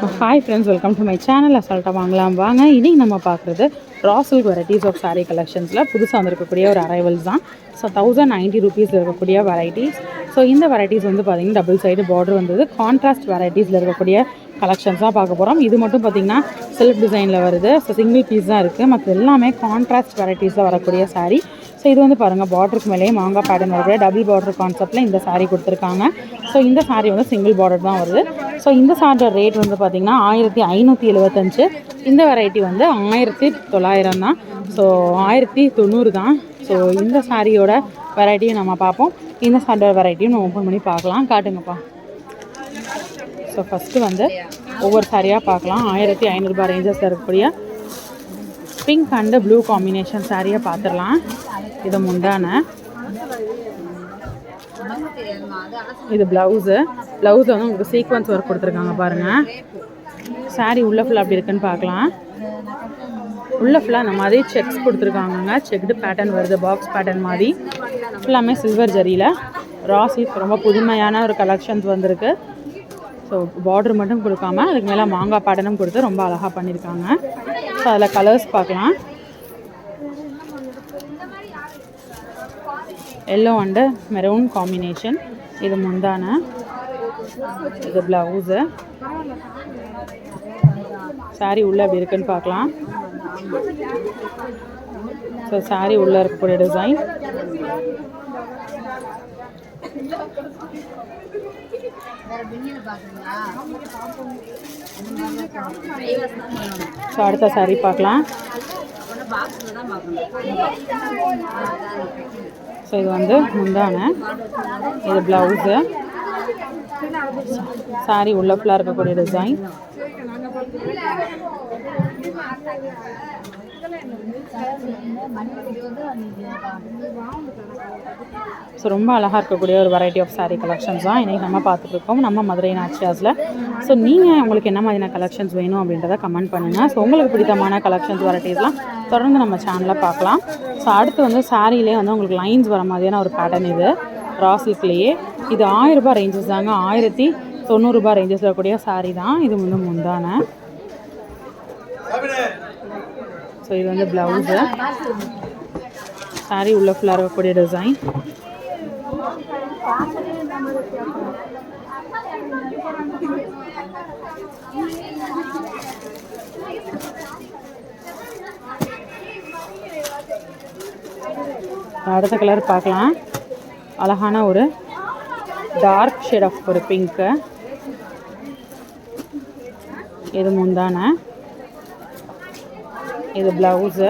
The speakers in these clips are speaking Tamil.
Hi friends welcome to my channel அசால்ட்டாக வாங்கலாம் வாங்க. இன்றைக்கி நம்ம பார்க்குறது ராசல் வெரைட்டிஸ் ஆஃப் சாரீ கலெக்ஷன்ஸில் புதுசாக வந்திருக்கக்கூடிய ஒரு அரைவல்ஸ் தான். ஸோ தௌசண்ட் நைன்ட்டி ருபீஸில் இருக்கக்கூடிய வெரைட்டிஸ் ஸோ இந்த வெரைட்டிஸ் வந்து பார்த்திங்கன்னா டபுள் சைடு பார்டர் வந்தது. கான்ட்ராஸ்ட் வெரைட்டிஸில் இருக்கக்கூடிய கலெக்ஷன்ஸ் தான் பார்க்க போகிறோம் இது மட்டும் பார்த்திங்கன்னா செல்ஃப் டிசைனில் வருது. ஸோ சிங்கிள் பீஸ் தான் இருக்குது மற்ற எல்லாமே கான்ட்ராஸ்ட் வெரைட்டிஸில் வரக்கூடிய சாரீ ஸோ இது வந்து பாருங்கள் பார்டருக்கு மேலேயே மாங்காய் பேட்டர்ன் வரக்கூடிய டபுள் பார்டர் கான்செப்ட்டில் இந்த சாரீ கொடுத்துருக்காங்க. ஸோ இந்த சாரீ வந்து சிங்கிள் பார்டர் தான் வருது. ஸோ இந்த சாரியோட ரேட் வந்து பார்த்திங்கன்னா ஆயிரத்தி ஐநூற்றி எழுபத்தஞ்சு இந்த வெரைட்டி வந்து ஆயிரத்தி தொள்ளாயிரம் தான். ஸோ ஆயிரத்தி தொண்ணூறு தான். ஸோ இந்த சாரியோட வெரைட்டியும் நம்ம பார்ப்போம். இந்த சாரியோட வெரைட்டியும் நம்ம ஓப்பன் பண்ணி பார்க்கலாம். காட்டுங்கப்பா. ஸோ ஃபஸ்ட்டு வந்து ஒவ்வொரு சாரியாக பார்க்கலாம். ஆயிரத்தி ஐநூறுரூபா ரேஞ்சஸ் இருக்கக்கூடிய பிங்க் அண்டு ப்ளூ காம்பினேஷன் சாரியை பார்த்துடலாம். இது முந்தான. இது ப்ளவுஸு ப்ளவுஸ் வந்து உங்களுக்கு சீக்வன்ஸ் ஒர்க் கொடுத்துருக்காங்க பாருங்கள் சாரி உள்ள ஃபுல்லாக அப்படி இருக்குன்னு பார்க்கலாம். உள்ள ஃபுல்லாக அந்த மாதிரி செக்ஸ் கொடுத்துருக்காங்கங்க. செக்டு பேட்டர்ன் வருது பாக்ஸ் பேட்டர்ன் மாதிரி. ஃபுல்லாமே சில்வர் ஜரியில் ராசி ரொம்ப புதுமையான ஒரு கலெக்ஷன்ஸ் வந்திருக்கு. ஸோ பார்டர் மட்டும் கொடுக்காம அதுக்கு மேலே மாங்காய் பேட்டர்னும் கொடுத்து ரொம்ப அழகாக பண்ணியிருக்காங்க ஸோ அதில் கலர்ஸ் பார்க்கலாம். எல்லோ அண்டு மெரூன் காம்பினேஷன் இது முந்தான. இது ப்ளவுஸு saree உள்ளே அப்படி இருக்குன்னு பார்க்கலாம். ஸோ saree உள்ளே இருக்கக்கூடிய டிசைன் ஸோ அடுத்த saree பார்க்கலாம். ஸோ இது வந்து முந்தான. இது ப்ளவுஸு saree உள்ள ஃபுல்லாக இருக்கக்கூடிய டிசைன் ஸோ ரொம்ப அழகாக இருக்கக்கூடிய ஒரு வெரைட்டி ஆஃப் சாரீ கலெக்ஷன்ஸ் தான் இன்றைக்கி நம்ம பார்த்துட்ருக்கோம். நம்ம மதுரை நாச்சியாஸில் ஸோ நீங்கள் உங்களுக்கு என்ன மாதிரியான கலெக்ஷன்ஸ் வேணும் அப்படின்றத கமெண்ட் பண்ணுங்கள் ஸோ உங்களுக்கு பிடித்தமான கலெக்ஷன்ஸ் வெரைட்டிஸ்லாம் தொடர்ந்து நம்ம சேனலில் பார்க்கலாம். ஸோ அடுத்து வந்து சாரீலே வந்து உங்களுக்கு லைன்ஸ் வர மாதிரியான ஒரு பேட்டர்ன் இது. ராசிஸ்லேயே இது ஆயிரரூபா ரேஞ்சஸ் தாங்க. ஆயிரத்தி தொண்ணூறுரூபா ரேஞ்சஸில் இருக்கக்கூடிய சாரீ தான். இது வந்து முந்தான. ஸோ இது வந்து ப்ளவுஸு சாரி உள்ள ஃபுல்லாக இருக்கக்கூடிய டிசைன் அடுத்த கலர் பார்க்கலாம். அழகான ஒரு டார்க் ஷேட் ஆஃப் ஒரு பிங்க்கு இது முந்தான. இது ப்ளவுஸு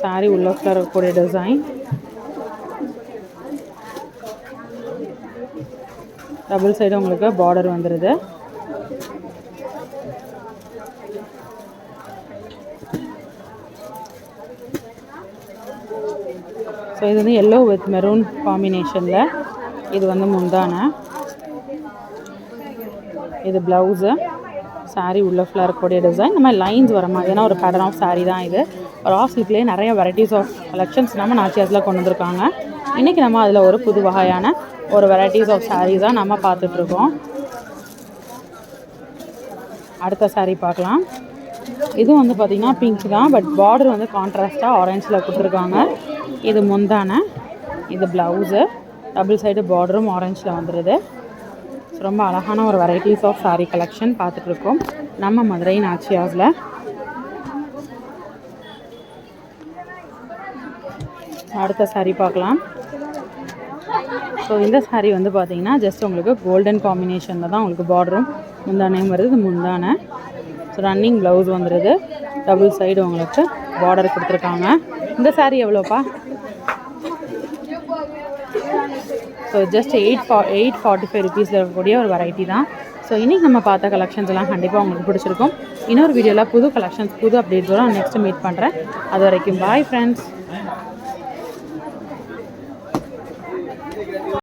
சாரி உள்ள ஃபுல்லாக இருக்கக்கூடிய டிசைன் டபுள் சைடு உங்களுக்கு பார்டர் வந்துடுது ஸோ இது வந்து எல்லோ வித் மெரூன் காம்பினேஷனில் இது வந்து முந்தான. இது ப்ளவுஸு சாரீ உள்ள ஃபுல்லாக இருக்கக்கூடிய டிசைன் நம்ம லைன்ஸ் வர மாதிரியான ஒரு பேட்டர்ன் ஆஃப் சாரீ தான் இது. ரா சில்க்லேயே நிறைய வெரைட்டிஸ் ஆஃப் கலெக்ஷன்ஸ் நம்ம நாச்சியாஸில் கொண்டு வந்திருக்காங்க. இன்றைக்கி நம்ம அதில் ஒரு புது வகையான ஒரு வெரைட்டிஸ் ஆஃப் sarees தான் நம்ம பார்த்துட்ருக்கோம் அடுத்த சாரீ பார்க்கலாம். இது வந்து பார்த்திங்கன்னா பிங்க் தான் பட் பார்டர் வந்து கான்ட்ராஸ்ட்டாக ஆரஞ்சில் கொடுத்துருக்காங்க. இது முந்தான இது ப்ளவுஸு டபுள் சைடு பார்டரும் ஆரஞ்சில் வந்துடுது ஸோ ரொம்ப அழகான ஒரு வெரைட்டிஸ் ஆஃப் saree கலெக்ஷன் பார்த்துட்ருக்கோம். நம்ம மதுரை நாச்சியாஸில் அடுத்த saree பார்க்கலாம். ஸோ இந்த saree வந்து பார்த்தீங்கன்னா ஜஸ்ட் உங்களுக்கு கோல்டன் காம்பினேஷனில் தான் உங்களுக்கு பார்டரும் முந்தானையும் வருது முந்தானை. ஸோ ரன்னிங் ப்ளவுஸ் வந்துடுது டபுள் சைடு உங்களுக்கு பார்டர் கொடுத்துருக்காங்க. இந்த saree எவ்வளோப்பா? ஸோ ஜஸ்ட் எயிட் ஃபா எயிட் ஃபார்ட்டி ஃபைவ் ருபீஸில் இருக்கக்கூடிய ஒரு வெரைட்டி தான். ஸோ இன்றைக்கி நம்ம பார்த்த கலெக்ஷன்ஸ் எல்லாம் கண்டிப்பாக உங்களுக்கு பிடிச்சிருக்கும். இன்னொரு வீடியோவில் புது கலெக்ஷன்ஸ் புது அப்டேட்ஸோட நெக்ஸ்ட் மீட் பண்ணுறேன் அது வரைக்கும் பாய் ஃப்ரெண்ட்ஸ்